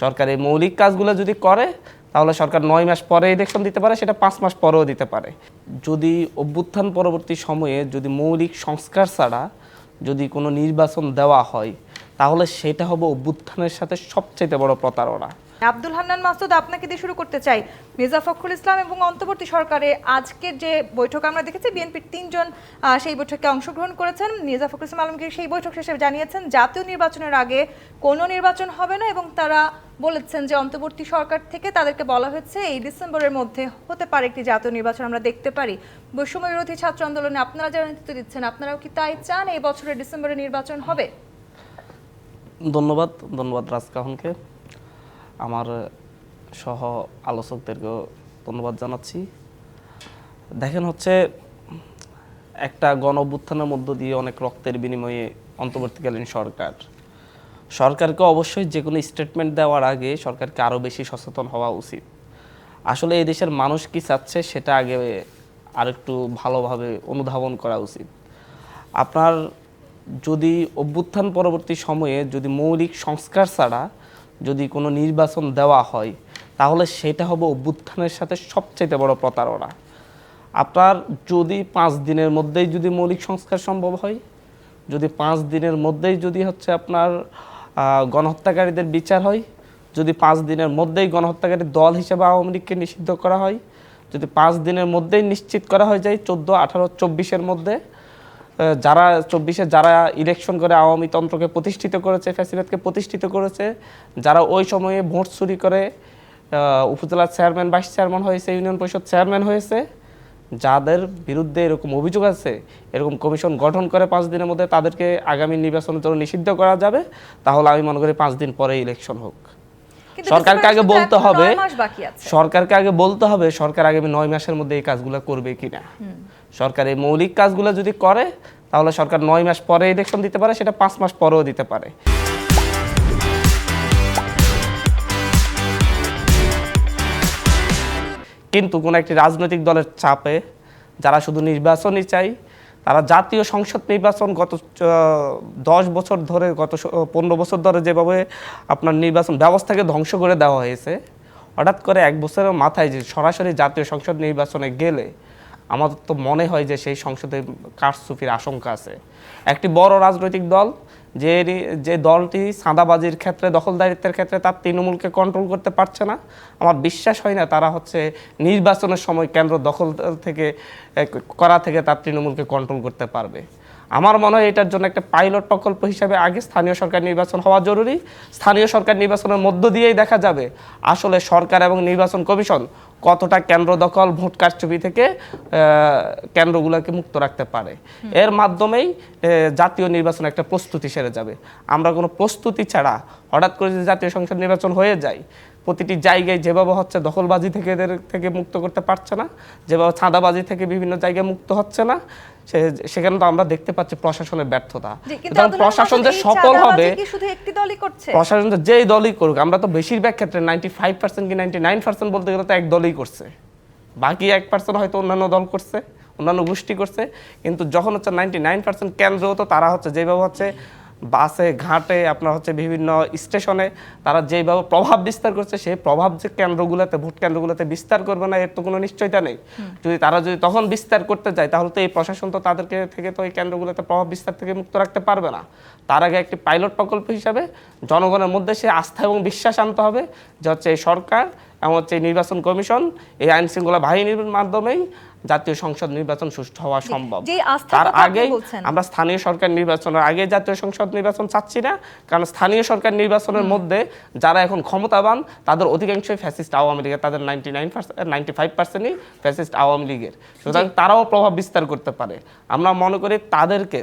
সরকার এই মৌলিক কাজগুলো যদি করে, তাহলে সরকার নয় মাস পরে ইলেকশন দিতে পারে, সেটা পাঁচ মাস পরেও দিতে পারে। যদি অভ্যুত্থান পরবর্তী সময়ে যদি মৌলিক সংস্কার ছাড়া যদি কোনো নির্বাচন দেওয়া হয়, তাহলে সেটা হবে অভ্যুত্থানের সাথে সবচেয়ে বড় প্রতারণা। আব্দুল হান্নান মাসুদ, আপনাকে দিয়ে শুরু করতে চাই। মির্জা ফখরুল ইসলাম এবং অন্তর্বর্তী সরকারে আজকের যে বৈঠক, আমরা দেখেছি বিএনপির তিনজন সেই বৈঠকে অংশগ্রহণ করেছেন। মির্জা ফখরুল ইসলাম আলমগীর সেই বৈঠক শেষে জানিয়েছেন, জাতীয় নির্বাচনের আগে কোনো নির্বাচন হবে না এবং তারা বলেছেন যে অন্তর্বর্তী সরকার থেকে তাদেরকে বলা হয়েছে, এই ডিসেম্বরের মধ্যে হতে পারে একটি জাতীয় নির্বাচন আমরা দেখতে পারি। বৈষম্য বিরোধী ছাত্র আন্দোলনে আপনারা যারা নেতৃত্ব দিচ্ছেন, আপনারাও কি তাই চান এই বছরের ডিসেম্বরে নির্বাচন হবে? ধন্যবাদ ধন্যবাদ রাজকাহনকে। আমার সহ আলোচকদেরকেও ধন্যবাদ জানাচ্ছি। দেখেন হচ্ছে, একটা গণ অভ্যুত্থানের মধ্য দিয়ে অনেক রক্তের বিনিময়ে অন্তর্বর্তীকালীন সরকার। সরকারকে অবশ্যই যে কোনো স্টেটমেন্ট দেওয়ার আগে সরকারকে আরও বেশি সচেতন হওয়া উচিত। আসলে এই দেশের মানুষ কি চাচ্ছে সেটা আগে আরেকটু ভালোভাবে অনুধাবন করা উচিত। আপনার যদি অভ্যুত্থান পরবর্তী সময়ে যদি মৌলিক সংস্কার ছাড়া যদি কোনো নির্বাচন দেওয়া হয়, তাহলে সেটা হবে অভ্যুত্থানের সাথে সবচেয়ে বড় প্রতারণা। আপনার যদি পাঁচ দিনের মধ্যেই যদি মৌলিক সংস্কার সম্ভব হয়, যদি পাঁচ দিনের মধ্যেই যদি হচ্ছে আপনার গণহত্যাকারীদের বিচার হয়, যদি পাঁচ দিনের মধ্যেই গণহত্যাকারী দল হিসেবে আওয়ামী লীগকে নিষিদ্ধ করা হয়, যদি পাঁচ দিনের মধ্যেই নিশ্চিত করা হয়ে যায় চোদ্দ আঠারো চব্বিশের মধ্যে যারা চব্বিশে যারা ইলেকশন করে আওয়ামী তন্ত্রকে প্রতিষ্ঠিত করেছে ফ্যাসিবাদকে প্রতিষ্ঠিত করেছে যারা ওই সময়ে ভোট চুরি করে উপজেলার চেয়ারম্যান ভাইস চেয়ারম্যান হয়েছে ইউনিয়ন পরিষদ চেয়ারম্যান হয়েছে যাদের বিরুদ্ধে এরকম অভিযোগ আছে এরকম কমিশন গঠন করে পাঁচ দিনের মধ্যে তাদেরকে আগামী নির্বাচনের জন্য নিষিদ্ধ করা যাবে তাহলে আমি মনে করি পাঁচ দিন পরে ইলেকশন হোক। সরকারকে আগে বলতে হবে সরকারকে আগে বলতে হবে সরকার আগামী নয় মাসের মধ্যে এই কাজগুলো করবে কিনা। সরকার এই মৌলিক কাজগুলো যদি করে, তাহলে সরকার নয় মাস পরে ইলেকশন দিতে পারে, সেটা পাঁচ মাস পরেও দিতে পারে। কিন্তু কোনো একটি রাজনৈতিক দলের চাপে যারা শুধু নির্বাচনই চাই, তারা জাতীয় সংসদ নির্বাচন গত দশ বছর ধরে, গত পনেরো বছর ধরে যেভাবে আপনার নির্বাচন ব্যবস্থাকে ধ্বংস করে দেওয়া হয়েছে, হঠাৎ করে এক বছরের মাথায় যে সরাসরি জাতীয় সংসদ নির্বাচনে গেলে আমাদের তো মনে হয় যে সেই সংসদে কারসুফির আশঙ্কা আছে। একটি বড় রাজনৈতিক দল, যে যে দলটি সাদাবাজির ক্ষেত্রে, দখলদারিত্বের ক্ষেত্রে তার তৃণমূলকে কন্ট্রোল করতে পারছে না। আমার বিশ্বাস হয় না তারা হচ্ছে নির্বাচনের সময় কেন্দ্র দখল থেকে করা থেকে তার তৃণমূলকে কন্ট্রোল করতে পারবে। আমার মনে হয় এটার জন্য একটা পাইলট প্রকল্প হিসাবে আগে স্থানীয় সরকার নির্বাচন হওয়া জরুরি। স্থানীয় সরকার নির্বাচনের মধ্য দিয়েই দেখা যাবে আসলে সরকার এবং নির্বাচন কমিশন কতটা কেন্দ্র দখল ভোট কারচুপি থেকে কেন্দ্রগুলোকে মুক্ত রাখতে পারে। এর মাধ্যমেই জাতীয় নির্বাচন একটা প্রস্তুতি সেরে যাবে। আমরা কোনো প্রস্তুতি ছাড়া হঠাৎ করে যদি জাতীয় সংসদ নির্বাচন হয়ে যায় প্রতিটি জায়গায় যেভাবে হচ্ছে দখলবাজি থেকে এদের থেকে মুক্ত করতে পারছে না যেভাবে চাঁদাবাজি থেকে বিভিন্ন জায়গায় মুক্ত হচ্ছে না সে- সেখানে তো আমরা দেখতে পাচ্ছি প্রশাসনের ব্যর্থতা। প্রশাসন যে সফল হবে প্রশাসন যে যেই দলই করুক আমরা তো বেশিরভাগ ক্ষেত্রে নাইনটি ফাইভ পার্সেন্ট কি নাইনটি নাইন পার্সেন্ট বলতে গেলে তো এক দলই করছে। বাকি এক পার্সেন্ট হয়তো অন্যান্য দল করছে অন্যান্য গোষ্ঠী করছে কিন্তু যখন হচ্ছে নাইনটি নাইন পার্সেন্ট কেন্দ্র তো তারা হচ্ছে যেভাবে হচ্ছে বাসে ঘাটে আপনার হচ্ছে বিভিন্ন স্টেশনে তারা যেভাবে প্রভাব বিস্তার করছে সেই প্রভাব যে কেন্দ্রগুলোতে ভোট কেন্দ্রগুলোতে বিস্তার করবে না এর তো কোনো নিশ্চয়তা নেই। যদি তারা যদি তখন বিস্তার করতে যায় তাহলে তো এই প্রশাসন তো তাদেরকে থেকে তো এই কেন্দ্রগুলোতে প্রভাব বিস্তার থেকে মুক্ত রাখতে পারবে না। তার আগে একটি পাইলট প্রকল্প হিসাবে জনগণের মধ্যে সে আস্থা এবং বিশ্বাস আনতে হবে যে হচ্ছে এই সরকার এবং হচ্ছে এই নির্বাচন কমিশন এই আইন শৃঙ্খলা বাহিনীর মাধ্যমেই জাতীয় সংসদ নির্বাচন সুষ্ঠু হওয়া সম্ভব। তার আগে আমরা স্থানীয় সরকার নির্বাচনের আগে জাতীয় সংসদ নির্বাচন চাচ্ছি না কারণ স্থানীয় সরকার নির্বাচনের মধ্যে যারা এখন ক্ষমতাবান তাদের অধিকাংশই ফ্যাসিস্ট আওয়ামী লীগের তাদের ninety nine percent ninety five পার্সেন্টই ফ্যাসিস্ট আওয়ামী লীগের। সুতরাং তারাও প্রভাব বিস্তার করতে পারে। আমরা মনে করি তাদেরকে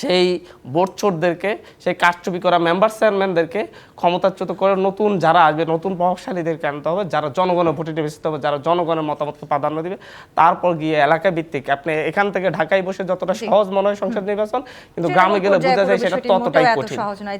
সেই বোর্ড চোরদেরকে সেই কারচুপি করা মেম্বার চেয়ারম্যানদেরকে ক্ষমতাচ্যুত করে নতুন যারা আসবে নতুন প্রভাবশালীদেরকে আনতে হবে যারা জনগণের ভোটে নির্বাচিত হবে যারা জনগণের মতামতকে প্রাধান্য দিবে। তারপর গিয়ে এলাকা ভিত্তিক আপনি এখান থেকে ঢাকায় বসে যতটা সহজ মনে হয় সংসদ নির্বাচন কিন্তু গ্রামে গেলে বোঝা যায় সেটা ততটাই কঠিন।